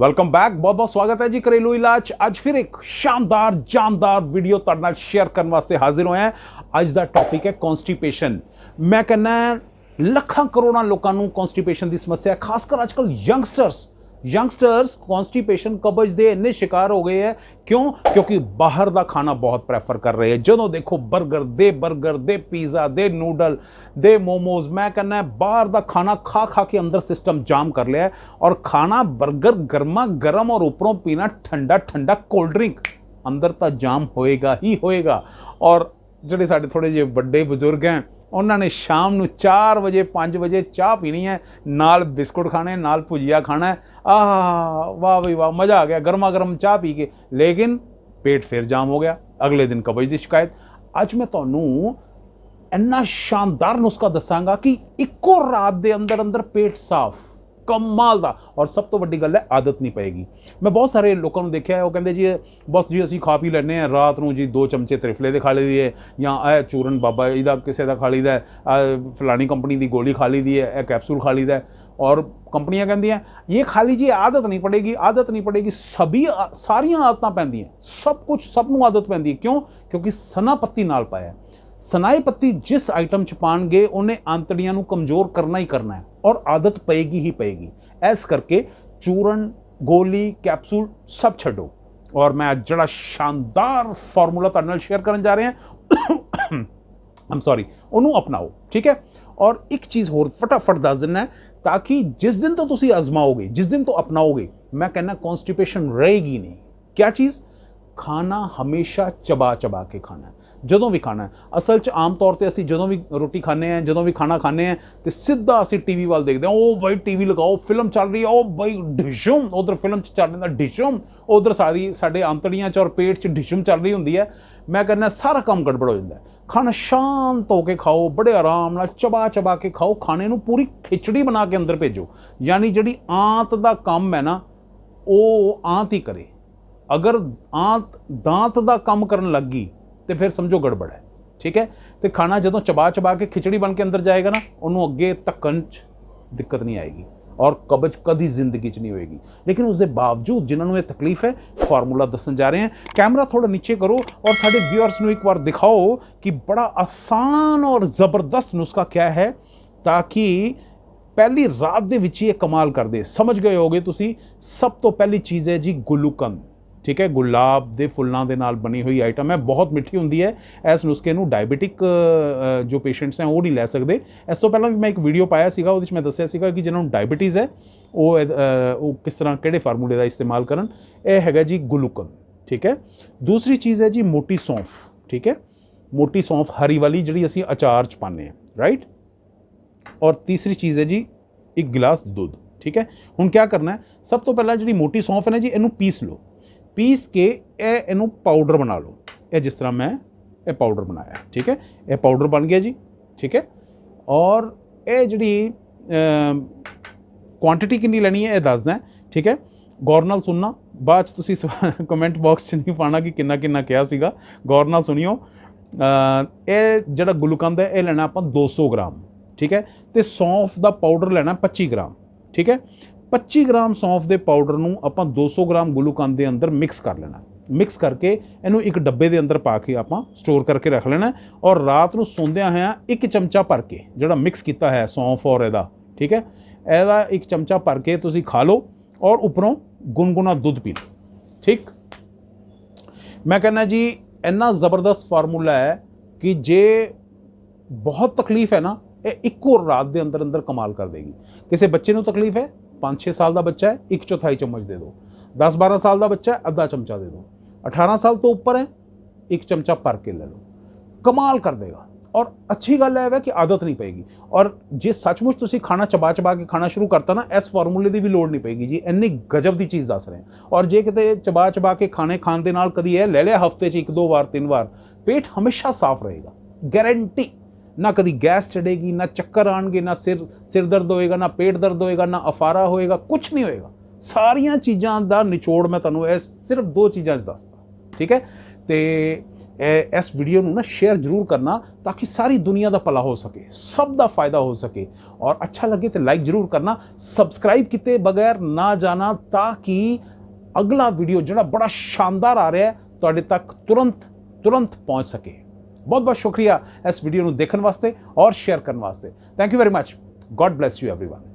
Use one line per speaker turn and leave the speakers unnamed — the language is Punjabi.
ਵੈਲਕਮ ਬੈਕ ਬਹੁਤ ਬਹੁਤ ਸਵਾਗਤ ਹੈ ਜੀ ਘਰੇਲੂ ਇਲਾਜ। ਅੱਜ ਫਿਰ ਇੱਕ ਸ਼ਾਨਦਾਰ, ਜਾਨਦਾਰ ਵੀਡੀਓ ਤੁਹਾਡੇ ਨਾਲ ਸ਼ੇਅਰ ਕਰਨ ਵਾਸਤੇ ਹਾਜ਼ਰ ਹੋਇਆ ਹਾਂ। ਅੱਜ ਦਾ ਟੌਪਿਕ ਹੈ ਕਨਸਟੀਪੇਸ਼ਨ ਮੈਂ ਕਹਿੰਦਾ ਲੱਖਾਂ ਕਰੋੜਾਂ ਲੋਕਾਂ ਨੂੰ ਕਨਸਟੀਪੇਸ਼ਨ ਦੀ ਸਮੱਸਿਆ ਖਾਸ ਕਰ ਅੱਜਕੱਲ ਯੰਗਸਟਰਸ ਯੰਗਸਟਰਸ ਕਨਸਟੀਪੇਸ਼ਨ ਕਬਜ਼ ਦੇ ਇੰਨੇ ਸ਼ਿਕਾਰ ਹੋ ਗਏ ਹੈ ਕਿਉਂ? ਕਿਉਂਕਿ ਬਾਹਰ ਦਾ ਖਾਣਾ ਬਹੁਤ ਪ੍ਰੈਫਰ ਕਰ ਰਹੇ ਹੈ ਜਦੋਂ ਦੇਖੋ 버ਗਰ ਦੇ 버ਗਰ ਦੇ ਪੀਜ਼ਾ ਦੇ ਨੂਡਲ ਦੇ ਮੋਮੋਜ਼, ਮੈਂ ਕਹਿੰਦਾ ਬਾਹਰ ਦਾ ਖਾਣਾ ਖਾ ਖਾ ਕੇ ਅੰਦਰ ਸਿਸਟਮ ਜਾਮ ਕਰ ਲਿਆ ਔਰ ਖਾਣਾ 버ਗਰ ਗਰਮਾ ਗਰਮ ਔਰ ਉੱਪਰੋਂ ਪੀਣਾ ਠੰਡਾ ਠੰਡਾ ਕੋਲਡ ਡਰਿੰਕ ਅੰਦਰ ਤਾਂ ਜਾਮ ਹੋਏਗਾ ਹੀ ਹੋਏਗਾ। ਔਰ ਜਿਹੜੇ ਸਾਡੇ ਥੋੜੇ ਜਿਹੇ ਵੱਡੇ ਬਜ਼ੁਰਗ ਹੈ ਉਹਨਾਂ ਨੇ ਸ਼ਾਮ ਨੂੰ 4 ਵਜੇ 5 ਵਜੇ ਚਾਹ ਪੀਣੀ ਹੈ, ਨਾਲ ਬਿਸਕੁਟ ਖਾਣੇ, ਨਾਲ ਭੁਜੀਆ ਖਾਣਾ ਆਹ, ਵਾਹ ਬਈ ਵਾਹ, ਮਜ਼ਾ ਆ ਗਿਆ ਗਰਮਾ ਗਰਮ ਚਾਹ ਪੀ ਕੇ। ਲੇਕਿਨ ਪੇਟ ਫਿਰ ਜਾਮ ਹੋ ਗਿਆ, ਅਗਲੇ ਦਿਨ ਕਬਜ਼ ਦੀ ਸ਼ਿਕਾਇਤ। ਅੱਜ ਮੈਂ ਤੁਹਾਨੂੰ ਇੰਨਾ ਸ਼ਾਨਦਾਰ ਨੁਸਖਾ ਦੱਸਾਂਗਾ ਕਿ ਇੱਕੋ ਰਾਤ ਦੇ ਅੰਦਰ ਅੰਦਰ ਪੇਟ ਸਾਫ਼ ਕਮਾਲ ਦਾ। ਔਰ ਸਭ ਤੋਂ ਵੱਡੀ ਗੱਲ ਹੈ ਆਦਤ ਨਹੀਂ ਪਏਗੀ। ਮੈਂ ਬਹੁਤ ਸਾਰੇ ਲੋਕਾਂ ਨੂੰ ਦੇਖਿਆ ਉਹ ਕਹਿੰਦੇ ਜੀ ਬਸ ਜੀ ਅਸੀਂ ਖਾ ਪੀ ਲੈਂਦੇ ਆ ਰਾਤ ਨੂੰ ਜੀ ਦੋ ਚਮਚੇ ਤ੍ਰਿਫਲੇ ਦੇ ਖਾ ਲਈਦੀ ਹੈ ਜਾਂ ਇਹ ਚੂਰਨ ਬਾਬਾ ਇਹਦਾ ਕਿਸੇ ਦਾ ਖਾ ਲਈਦਾ ਹੈ, ਫਲਾਣੀ ਕੰਪਨੀ ਦੀ ਗੋਲੀ ਖਾ ਲਈਦੀ ਹੈ ਇਹ ਕੈਪਸੂਲ ਖਾ ਲਈਦਾ ਹੈ। ਔਰ ਕੰਪਨੀਆਂ ਕਹਿੰਦੀਆਂ ਇਹ ਖਾ ਲੀजिए ਆਦਤ ਨਹੀਂ ਪੜੇਗੀ ਆਦਤ ਨਹੀਂ ਪੜੇਗੀ। ਸਭੀ ਆ- ਸਾਰੀਆਂ ਆਦਤਾਂ ਪੈਂਦੀਆਂ ਸਭ ਕੁਝ ਸਭ ਨੂੰ ਆਦਤ ਪੈਂਦੀ ਹੈ। ਕਿਉਂ? ਕਿਉਂਕਿ ਪੱਤੀ ਸਨਾਈ ਪੱਤੀ ਜਿਸ ਆਈਟਮ ਚ ਪਾਣਗੇ, ਉਹਨੇ ਆਂਤੜੀਆਂ ਨੂੰ ਕਮਜ਼ੋਰ ਕਰਨਾ ਹੀ ਕਰਨਾ ਹੈ ਔਰ ਆਦਤ ਪਏਗੀ ਹੀ ਪਏਗੀ। ਇਸ ਕਰਕੇ ਚੂਰਨ, ਗੋਲੀ ਕੈਪਸੂਲ ਸਭ ਛੱਡੋ। ਔਰ ਮੈਂ ਅੱਜ ਜਿਹੜਾ ਸ਼ਾਨਦਾਰ ਫਾਰਮੂਲਾ ਤੁਹਾਡੇ ਨਾਲ ਸ਼ੇਅਰ ਕਰਨ ਜਾ ਰਿਹਾ ਹਾਂ। ਆਮ ਸੌਰੀ ਉਹਨੂੰ ਅਪਣਾਓ, ਠੀਕ ਹੈ? ਔਰ ਇੱਕ ਚੀਜ਼ ਹੋਰ ਫਟਾਫਟ ਦੱਸ ਦਿੰਨਾ ਤਾਂ ਕਿ ਜਿਸ ਦਿਨ ਤੋਂ ਤੁਸੀਂ ਅਜ਼ਮਾਓਗੇ, ਜਿਸ ਦਿਨ ਤੋਂ ਅਪਣਾਓਗੇ, ਮੈਂ ਕਹਿੰਦਾ ਕਨਸਟੀਪੇਸ਼ਨ ਰਹੇਗੀ ਨਹੀਂ। ਕੀ ਚੀਜ਼? ਖਾਣਾ ਹਮੇਸ਼ਾ ਚਬਾ ਚਬਾ ਕੇ ਖਾਣਾ ਜਦੋਂ ਵੀ ਖਾਣਾ ਹੈ। ਅਸਲ 'ਚ ਆਮ ਤੌਰ ਤੇ ਅਸੀਂ ਜਦੋਂ ਵੀ ਰੋਟੀ ਖਾਂਦੇ ਆ ਜਦੋਂ ਵੀ ਖਾਣਾ ਖਾਂਦੇ ਆ ਤੇ ਸਿੱਧਾ ਅਸੀਂ ਟੀਵੀ ਵੱਲ ਦੇਖਦੇ ਹਾਂ। ਉਹ ਬਾਈ ਟੀਵੀ ਲਗਾਓ ਫਿਲਮ ਚੱਲ ਰਹੀ ਆ ਉਹ ਬਾਈ ਡਿਸ਼ਮ, ਉਧਰ ਫਿਲਮ 'ਚ ਚੱਲ ਰਿਹਾ ਡਿਸ਼ਮ, ਉਧਰ ਸਾਰੀ ਸਾਡੇ ਆਂਤੜੀਆਂ 'ਚ ਔਰ ਪੇਟ 'ਚ ਡਿਸ਼ਮ ਚੱਲ ਰਹੀ ਹੁੰਦੀ ਹੈ। ਮੈਂ ਕਹਿੰਦਾ ਸਾਰਾ ਕੰਮ ਗੜਬੜ ਹੋ ਜਾਂਦਾ ਖਾਣਾ ਸ਼ਾਂਤ ਹੋ ਕੇ ਖਾਓ, ਬੜੇ ਆਰਾਮ ਨਾਲ ਚਬਾ ਚਬਾ ਕੇ ਖਾਓ, ਖਾਣੇ ਨੂੰ ਪੂਰੀ ਖਿਚੜੀ ਬਣਾ ਕੇ ਅੰਦਰ ਭੇਜੋ। ਯਾਨੀ ਜਿਹੜੀ ਆਂਤ ਦਾ ਕੰਮ ਹੈ ਨਾ, ਉਹ ਆਂਤ ਹੀ ਕਰੇ। ਅਗਰ ਆਂਤ, ਦਾਂਤ ਦਾ ਕੰਮ ਕਰਨ ਲੱਗ ਗਈ ਤੇ ਫਿਰ ਸਮਝੋ ਗੜਬੜ ਹੈ। ਠੀਕ ਹੈ? ਤੇ ਖਾਣਾ ਜਦੋਂ ਚਬਾ ਚਬਾ ਕੇ ਖਿਚੜੀ ਬਣ ਕੇ ਅੰਦਰ ਜਾਏਗਾ ਨਾ, ਉਹਨੂੰ ਅੱਗੇ ਧੱਕਣ 'ਚ ਦਿੱਕਤ ਨਹੀਂ ਆਏਗੀ ਔਰ ਕਬਜ਼ ਕਦੀ ਜ਼ਿੰਦਗੀ 'ਚ ਨਹੀਂ ਹੋਏਗੀ। ਲੇਕਿਨ ਉਸ ਦੇ ਬਾਵਜੂਦ ਜਿਨ੍ਹਾਂ ਨੂੰ ਇਹ ਤਕਲੀਫ ਹੈ, ਫਾਰਮੂਲਾ ਦੱਸਣ ਜਾ ਰਹੇ ਹਾਂ। ਕੈਮਰਾ ਥੋੜਾ ਨੀਚੇ ਕਰੋ ਔਰ ਸਾਡੇ ਵਿਊਅਰਸ ਨੂੰ ਇੱਕ ਵਾਰ ਦਿਖਾਓ ਕਿ ਬੜਾ ਆਸਾਨ ਔਰ ਜ਼ਬਰਦਸਤ ਨੁਸਖਾ ਕਿਆ ਹੈ, ਤਾਂ ਕਿ ਪਹਿਲੀ ਰਾਤ ਦੇ ਵਿੱਚ ਹੀ ਇਹ ਕਮਾਲ ਕਰਦੇ। ਸਮਝ ਗਏ ਹੋਗੇ ਤੁਸੀਂ, ਸਭ ਤੋਂ ਪਹਿਲੀ ਚੀਜ਼ ਹੈ ਜੀ ਗੁਲੂਕੰਦ। ਠੀਕ ਹੈ, ਗੁਲਾਬ ਦੇ ਫੁੱਲਾਂ ਦੇ ਨਾਲ ਬਣੀ ਹੋਈ ਆਈਟਮ ਹੈ, ਬਹੁਤ ਮਿੱਠੀ ਹੁੰਦੀ ਹੈ। ਇਸ ਨੁਸਖੇ ਨੂੰ ਡਾਇਬੀਟਿਕ ਜੋ ਪੇਸ਼ੈਂਟਸ ਹੈ, ਉਹ ਨਹੀਂ ਲੈ ਸਕਦੇ। ਇਸ ਤੋਂ ਪਹਿਲਾਂ ਵੀ ਮੈਂ ਇੱਕ ਵੀਡੀਓ ਪਾਇਆ ਸੀਗਾ, ਉਹਦੇ ਵਿੱਚ ਮੈਂ ਦੱਸਿਆ ਸੀਗਾ ਕਿ ਜਿਹਨਾਂ ਨੂੰ ਡਾਇਬੀਟੀਜ਼ ਹੈ, ਉਹ ਉਹ ਕਿਸ ਤਰ੍ਹਾਂ, ਕਿਹੜੇ ਫਾਰਮੂਲੇ ਦਾ ਇਸਤੇਮਾਲ ਕਰਨ। ਇਹ ਹੈਗਾ ਜੀ ਗੁਲੂਕੰਦ ਠੀਕ ਹੈ। ਦੂਸਰੀ ਚੀਜ਼ ਹੈ ਜੀ ਮੋਟੀ ਸੌਂਫ, ਠੀਕ ਹੈ। ਮੋਟੀ ਸੌਂਫ ਹਰੀ ਵਾਲੀ ਜਿਹੜੀ ਅਸੀਂ ਅਚਾਰ ਚ ਪਾਉਂਦੇ ਹਾਂ ਰਾਈਟ ਔਰ ਤੀਸਰੀ ਚੀਜ਼ ਹੈ ਜੀ ਇੱਕ ਗਿਲਾਸ ਦੁੱਧ, ਠੀਕ ਹੈ। ਹੁਣ ਕੀ ਕਰਨਾ ਹੈ? ਸਭ ਤੋਂ ਪਹਿਲਾਂ ਜਿਹੜੀ ਮੋਟੀ ਸੌਂਫ ਹੈ ਨਾ ਜੀ, ਇਹਨੂੰ ਪੀਸ ਲਓ। ਪੀਸ ਕੇ ਇਹ ਇਹਨੂੰ ਪਾਊਡਰ ਬਣਾ ਲਓ। ਇਹ ਜਿਸ ਤਰ੍ਹਾਂ ਮੈਂ ਇਹ ਪਾਊਡਰ ਬਣਾਇਆ, ਠੀਕ ਹੈ? ਇਹ ਪਾਊਡਰ ਬਣ ਗਿਆ ਜੀ, ਠੀਕ ਹੈ? ਔਰ ਇਹ ਜਿਹੜੀ ਕੁਆਂਟੀਟੀ ਕਿੰਨੀ ਲੈਣੀ ਹੈ ਇਹ ਦੱਸਦਾ ਠੀਕ ਹੈ? ਗੌਰ ਨਾਲ ਸੁਣਨਾ, ਬਾਅਦ ਚ ਤੁਸੀਂ ਕਮੈਂਟ ਬਾਕਸ 'ਚ ਨਹੀਂ ਪਾਣਾ ਕਿ ਕਿੰਨਾ ਕਿੰਨਾ ਕਿਹਾ ਸੀਗਾ। ਗੌਰ ਨਾਲ ਸੁਣਿਓ ਇਹ ਜਿਹੜਾ ਗੁਲੂਕੰਦ ਹੈ, ਇਹ ਲੈਣਾ ਆਪਾਂ 200 ਗ੍ਰਾਮ, ਠੀਕ ਹੈ? ਤੇ ਸੌਂਫ ਦਾ ਪਾਊਡਰ ਲੈਣਾ 25 ਗ੍ਰਾਮ, ਠੀਕ ਹੈ? 25 ਗ੍ਰਾਮ ਸੌਂਫ ਦੇ ਪਾਊਡਰ ਨੂੰ ਆਪਾਂ 200 ਗ੍ਰਾਮ ਗੁਲੂਕੰਦ ਦੇ ਅੰਦਰ ਮਿਕਸ ਕਰ ਲੈਣਾ। ਮਿਕਸ ਕਰਕੇ ਇਹਨੂੰ ਇੱਕ ਡੱਬੇ ਦੇ ਅੰਦਰ ਪਾ ਕੇ ਆਪਾਂ ਸਟੋਰ ਕਰਕੇ ਰੱਖ ਲੈਣਾ ਔਰ ਰਾਤ ਨੂੰ ਸੌਂਦਿਆਂ ਹੋਇਆਂ ਇੱਕ ਚਮਚਾ ਭਰ ਕੇ ਜਿਹੜਾ ਮਿਕਸ ਕੀਤਾ ਹੈ ਸੌਂਫ ਔਰ ਇਹਦਾ, ਠੀਕ ਹੈ? ਇਹਦਾ ਇੱਕ ਚਮਚਾ ਭਰ ਕੇ ਤੁਸੀਂ ਖਾ ਲਓ ਔਰ ਉੱਪਰੋਂ ਗੁਨਗੁਨਾ ਦੁੱਧ ਪੀ ਲਓ। ਠੀਕ? ਮੈਂ ਕਹਿੰਦਾ ਜੀ, ਇੰਨਾ ਜ਼ਬਰਦਸਤ ਫਾਰਮੂਲਾ ਹੈ ਕਿ ਜੇ ਬਹੁਤ ਤਕਲੀਫ ਹੈ ਨਾ, ਇਹ ਇੱਕੋ ਰਾਤ ਦੇ ਅੰਦਰ ਅੰਦਰ ਕਮਾਲ ਕਰ ਦੇਗੀ। ਕਿਸੇ ਬੱਚੇ ਨੂੰ ਤਕਲੀਫ ਹੈ? 5-6 ਸਾਲ ਦਾ ਬੱਚਾ ਹੈ, ਇੱਕ ਚੌਥਾਈ ਚਮਚ ਦੇ ਦਿਓ। 10-12 ਸਾਲ ਦਾ ਬੱਚਾ ਹੈ, ਅੱਧਾ ਚਮਚਾ ਦੇ ਦਿਓ। 18 ਸਾਲ ਤੋਂ ਉੱਪਰ ਹੈ, ਇੱਕ ਚਮਚਾ ਭਰ ਕੇ ਲੈ ਲਓ। ਕਮਾਲ ਕਰ ਦੇਗਾ। ਔਰ ਅੱਛੀ ਗੱਲ ਇਹ ਹੈ ਕਿ ਆਦਤ ਨਹੀਂ ਪਏਗੀ। ਔਰ ਜੇ ਸੱਚਮੁੱਚ ਤੁਸੀਂ ਖਾਣਾ ਚਬਾ ਚਬਾ ਕੇ ਖਾਣਾ ਸ਼ੁਰੂ ਕਰਤਾ ਨਾ, ਇਸ ਫਾਰਮੂਲੇ ਦੀ ਵੀ ਲੋੜ ਨਹੀਂ ਪਏਗੀ ਜੀ। ਇੰਨੀ ਗਜਬ ਦੀ ਚੀਜ਼ ਦੱਸ ਰਹੇ ਔਰ ਜੇ ਕਿਤੇ ਚਬਾ ਚਬਾ ਕੇ ਖਾਣੇ ਖਾਣ ਦੇ ਨਾਲ ਕਦੀ ਇਹ ਲੈ ਲਿਆ ਹਫ਼ਤੇ 'ਚ ਇੱਕ ਦੋ ਵਾਰ, ਤਿੰਨ ਵਾਰ, ਪੇਟ ਹਮੇਸ਼ਾ ਸਾਫ਼ ਰਹੇਗਾ। ਗਾਰੰਟੀ ਨਾ ਕਦੀ ਗੈਸ ਚੜੇਗੀ, ਨਾ ਚੱਕਰ ਆਣਗੇ, ਨਾ ਸਿਰ ਸਿਰ ਦਰਦ ਹੋਏਗਾ, ਨਾ ਪੇਟ ਦਰਦ ਹੋਏਗਾ, ਨਾ ਅਫਾਰਾ ਹੋਏਗਾ ਕੁਝ ਨਹੀਂ ਹੋਏਗਾ। ਸਾਰੀਆਂ ਚੀਜ਼ਾਂ ਦਾ ਨਿਚੋੜ ਮੈਂ ਤੁਹਾਨੂੰ ਇਹ ਸਿਰਫ ਦੋ ਚੀਜ਼ਾਂ 'ਚ ਦੱਸਦਾ, ਠੀਕ ਹੈ? ਤੇ ਇਹ, ਇਸ ਵੀਡੀਓ ਨੂੰ ਨਾ ਸ਼ੇਅਰ ਜ਼ਰੂਰ ਕਰਨਾ ਤਾਂ ਕਿ ਸਾਰੀ ਦੁਨੀਆ ਦਾ ਭਲਾ ਹੋ ਸਕੇ, ਸਭ ਦਾ ਫਾਇਦਾ ਹੋ ਸਕੇ। ਔਰ ਅੱਛਾ ਲੱਗੇ ਤੇ ਲਾਈਕ ਜ਼ਰੂਰ ਕਰਨਾ ਸਬਸਕ੍ਰਾਈਬ ਕੀਤੇ ਬਗੈਰ ਨਾ ਜਾਣਾ ਤਾਂ ਕਿ ਅਗਲਾ ਵੀਡੀਓ ਜਿਹੜਾ ਬੜਾ ਸ਼ਾਨਦਾਰ ਆ ਰਿਹਾ ਤੁਹਾਡੇ ਤੱਕ ਤੁਰੰਤ ਤੁਰੰਤ ਪਹੁੰਚ ਸਕੇ। ਬਹੁਤ ਬਹੁਤ ਸ਼ੁਕਰੀਆ ਇਸ ਵੀਡੀਓ ਨੂੰ ਦੇਖਣ ਵਾਸਤੇ ਔਰ ਸ਼ੇਅਰ ਕਰਨ ਵਾਸਤੇ thank you very much god bless you everyone